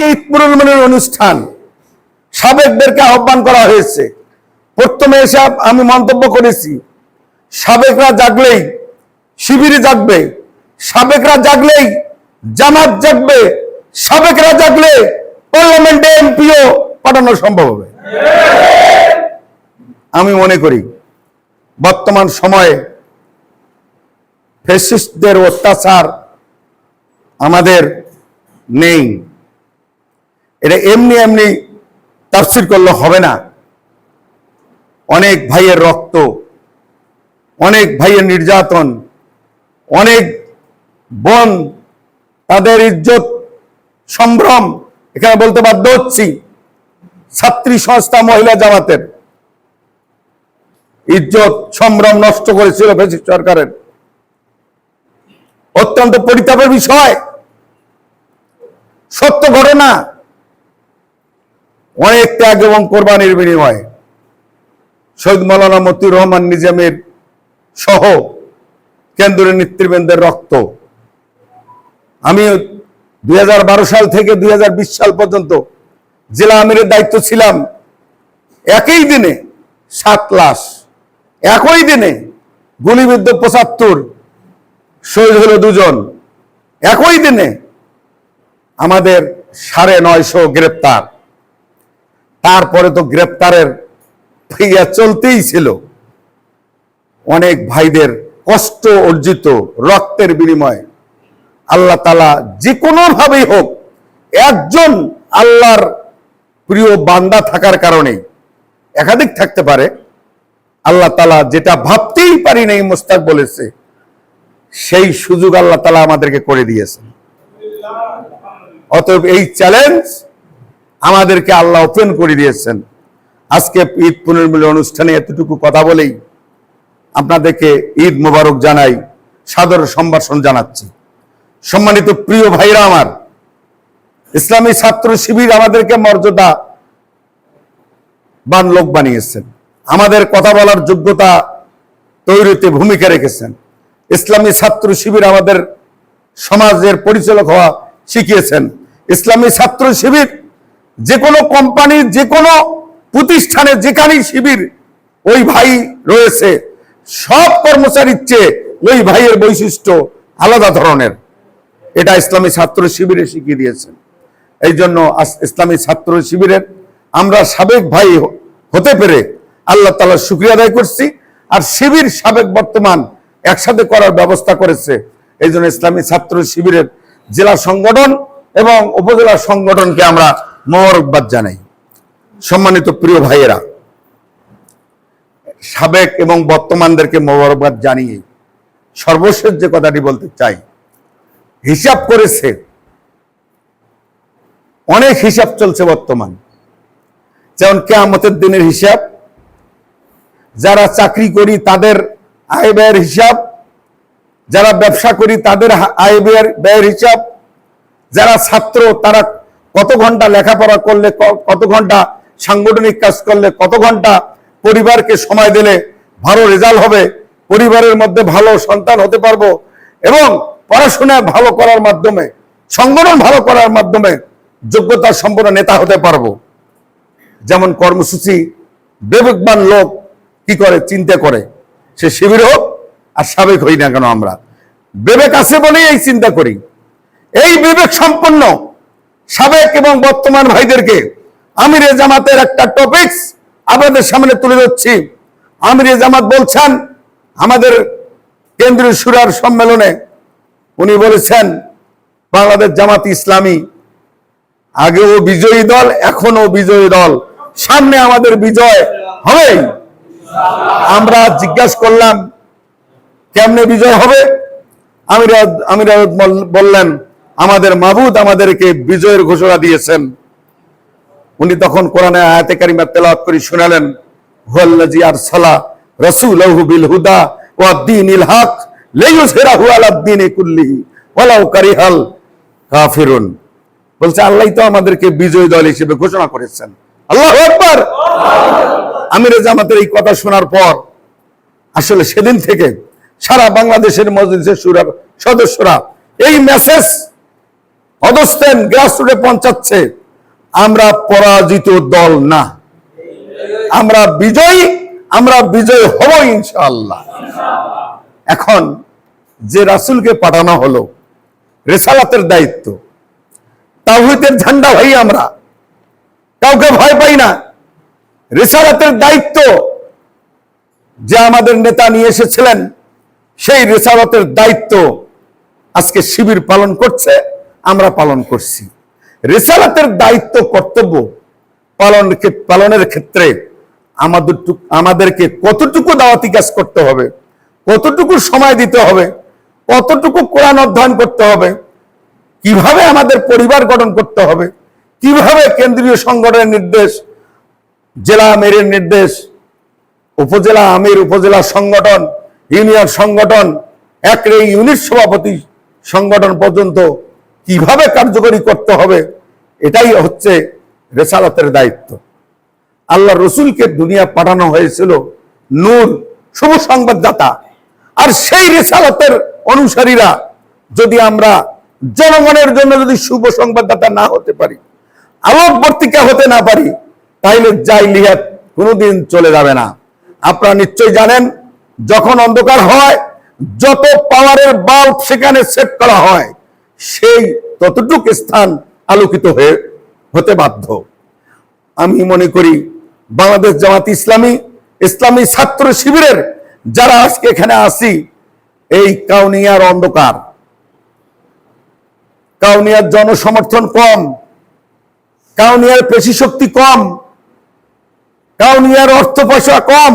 আজকে ঈদ পুনর্মিলনের অনুষ্ঠান সাবেকদেরকে আহ্বান করা হয়েছে। প্রথমে এসে আমি মন্তব্য করেছি, সাবেকরা জাগলেই শিবিরে জাগবে, সাবেকরা জাগলেই জামাত জাগবে, সাবেকরা জাগলে পার্লামেন্টে এমপিও পাঠানো সম্ভব হবে। আমি মনে করি, বর্তমান সময়ে ফেসিস্টদের অত্যাচার আমাদের নেই। এটা এমনি এমনি তাফসির করলে হবে না। অনেক ভাইয়ের রক্ত, অনেক ভাইয়ের নির্যাতন, অনেক বোন, তাদের ইজ্জত, সম্ভ্রম, এখানে বলতে বাধ্য হচ্ছি, ছাত্রী সংস্থা মহিলা জামাতের। ইজ্জত, সম্ভ্রম নষ্ট করেছিল ফেসিস্ট সরকারের। অত্যন্ত পরিতাপের বিষয়। সত্য ঘটনা। অনেক ত্যাগ এবং কোরবানির বিনিময়ে। শহীদ মৌলানা মতিউর রহমান নিজামের সহ কেন্দ্রীয় নেতৃবৃন্দের রক্ত। আমি দুই হাজার বারো সাল থেকে দুই হাজার বিশ সাল পর্যন্ত জেলা আমিরের দায়িত্ব ছিলাম। একই দিনে সাত লাশ। একই দিনে গুলিবিদ্ধ পঁচাত্তর, শহীদ হলো দুজন। একই দিনে আমাদের সাড়ে নয়শো গ্রেপ্তার। তারপরে তো গ্রেপ্তারের ফিয়া চলতেই ছিল। অনেক ভাইদের কষ্ট, অর্জিত রক্তের বিনিময়ে আল্লাহ তালা যে কোনো ভাবেই হোক একজন আল্লাহর প্রিয় বান্দা থাকার কারণে একাধিক থাকতে পারে। আল্লাহ তালা যেটা ভাবতেই পারি নাই, মোস্তাক বলেছে, সেই সুযোগ আল্লাহ তালা আমাদেরকে করে দিয়েছেন। অতএব এই চ্যালেঞ্জ আমাদেরকে আল্লাহ ওপেন করে দিয়েছেন। আজকে ঈদ পুনর্মিলন অনুষ্ঠানে এতটুকু কথা বলেই আপনাদেরকে ঈদ মোবারক জানাই, সাদর সম্ভাষণ জানাচ্ছি। সম্মানিত প্রিয় ভাইরা আমার, ইসলামী ছাত্র শিবির আমাদেরকে মর্যাদা বান লোক বানিয়েছেন। আমাদের কথা বলার যোগ্যতা তৈরিতে ভূমিকা রেখেছেন। ইসলামী ছাত্র শিবির আমাদের সমাজের পরিচালক হওয়া শিখিয়েছেন। ইসলামী ছাত্র শিবির যে কোনো কোম্পানির যে কোনো প্রতিষ্ঠানে যেখানেই শিবির, ওই ভাই রয়েছে। সব কর্মচারীর চেয়ে ওই ভাইয়ের বৈশিষ্ট্য আলাদা ধরনের। এটা ইসলামী ছাত্র শিবিরে শিখিয়ে দিয়েছেন। এই জন্য ইসলামী ছাত্র শিবিরের আমরা সাবেক ভাই হতে পেরে আল্লাহ তালার শুক্রিয়া আদায় করছি। আর শিবির সাবেক বর্তমান একসাথে করার ব্যবস্থা করেছে। এই জন্য ইসলামী ছাত্র শিবিরের জেলা সংগঠন এবং উপজেলা সংগঠনকে আমরা মোবারকবাদ জানাই। সম্মানিত প্রিয় ভাইয়েরা, সাবেক এবং বর্তমানদেরকে মোবারকবাদ জানিয়ে সর্বশেষ যে কথাটি বলতে চাই, হিসাব করেছে। অনেক হিসাব চলছে বর্তমান। যেমন কেয়ামতের দিনের হিসাব, যারা চাকরি করি তাদের আয় ব্যয়ের হিসাব, যারা ব্যবসা করি তাদের আয় ব্যয়ের ব্যয়ের হিসাব, যারা ছাত্র তারা কত ঘণ্টা লেখাপড়া করলে কত ঘণ্টা সাংগঠনিক কাজ করলে, কত ঘণ্টা পরিবারকে সময় দিলে ভালো রেজাল্ট হবে, পরিবারের মধ্যে ভালো সন্তান হতে পারব এবং পড়াশোনা ভালো করার মাধ্যমে, সংগঠন ভালো করার মাধ্যমে যোগ্যতা সম্পন্ন নেতা হতে পারব। যেমন কর্মসূচি বিবেকবান লোক কি করে, চিন্তা করে, সে শিবির হোক আর সাবেক হই না কেন আমরা। বিবেক আছে বলেই এই চিন্তা করি। এই বিবেক সম্পন্ন সাবেক এবং বর্তমান ভাইদেরকে আমিরে জামাতের একটা টপিকস আপনাদের সামনে তুলে ধরছি। আমিরে জামাত বলছেন, আমাদের কেন্দ্রীয় সুরার সম্মেলনে উনি বলেছেন, বাংলাদেশ জামাত ইসলামী আগেও বিজয়ী দল এখনও বিজয়ী দল। সামনে আমাদের বিজয় হবে আমরা জিজ্ঞাসা করলাম, কেমনে বিজয় হবে? আমিরা আমিরা বল- বললেন আমাদের মাবুদ আমাদেরকে বিজয়ের ঘোষণা দিয়েছেন। উনি তখন কোরআনে আয়াতে কারিমা তেলাওয়াত করে শোনালেন হুয়াল্লাজি আরসালা রাসূলাহু বিল হুদা ওয়া দীনিল হক আলা দ্বীনি কুল্লিহি ওয়ালাউ কারিহাল কাফিরুন। বলছে, আল্লাহ তো আমাদেরকে বিজয় দল হিসেবে ঘোষণা করেছেন। আল্লাহু আকবার! আমির জামাতের এই কথা শোনার পর, আসলে সেদিন থেকে সারা বাংলাদেশের মজলিসের সুরার সদস্যরা এই মেসেজ অধস্তেন গ্রাসরুটে পৌঁছাচ্ছে। আমরা পরাজিত দল না। আমরা বিজয়ী, আমরা বিজয় হব ইনশাআল্লাহ। এখন যে রাসূলকে পাঠানো হলো, রেসালাতের দায়িত্ব, তাওহীদের ঝান্ডা ভাই আমরা। কাউকে ভয় পাই না। রেসালাতের দায়িত্ব যে আমাদের নেতা নিয়ে এসেছিলেন, সেই রেসালাতের দায়িত্ব আজকে শিবির পালন করছে। আমরা পালন করছি। রেসালাতের দায়িত্ব, কর্তব্য পালন পালনের ক্ষেত্রে আমাদের আমাদেরকে কতটুকু দাওয়াতি কাজ করতে হবে, কতটুকু সময় দিতে হবে, কতটুকু কোরআন অধ্যয়ন করতে হবে, কীভাবে আমাদের পরিবার গঠন করতে হবে, কীভাবে কেন্দ্রীয় সংগঠনের নির্দেশ, জেলা আমিরের নির্দেশ, উপজেলা আমির, উপজেলা সংগঠন, ইউনিয়ন সংগঠন একরে ইউনিট সভাপতি সংগঠন পর্যন্ত কীভাবে কার্যকরী করতে হবে, এটাই হচ্ছে রেসালতের দায়িত্ব। আল্লাহ রসুলকে দুনিয়া পাঠানো হয়েছিল নূর, শুভ সংবাদদাতা। আর সেই রেসালতের অনুসারীরা যদি আমরা জনগণের জন্য যদি শুভ সংবাদদাতা না হতে পারি আলোকবর্তিকা হতে না পারি, তাইলে জাইলিয়াত কোনোদিন চলে যাবে না। আপনারা নিশ্চয়ই জানেন, যখন অন্ধকার হয়, যত পাওয়ারের বাল্ব সেখানে সেট করা হয় সেই ততটুক স্থান আলোকিত হয়ে হতে বাধ্য। আমি মনে করি বাংলাদেশ জামাত ইসলামী ইসলামী ছাত্র শিবিরের যারা আজকে এখানে আসি এই কাউনিয়ার অন্ধকার, কাউনিয়ার জনসমর্থন কম, কাউনিয়ার পেশি শক্তি কম, কাউনিয়ার অর্থ পয়সা কম,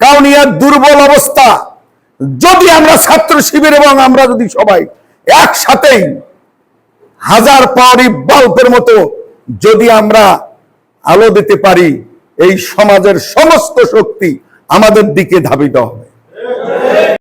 কাউনিয়ার দুর্বল অবস্থা, যদি আমরা ছাত্র শিবির এবং আমরা যদি সবাই একসাথেই হাজার পাওয়ারি বাল্পের মতো যদি আমরা আলো দিতে পারি, এই সমাজের সমস্ত শক্তি আমাদের দিকে ধাবিত হবে।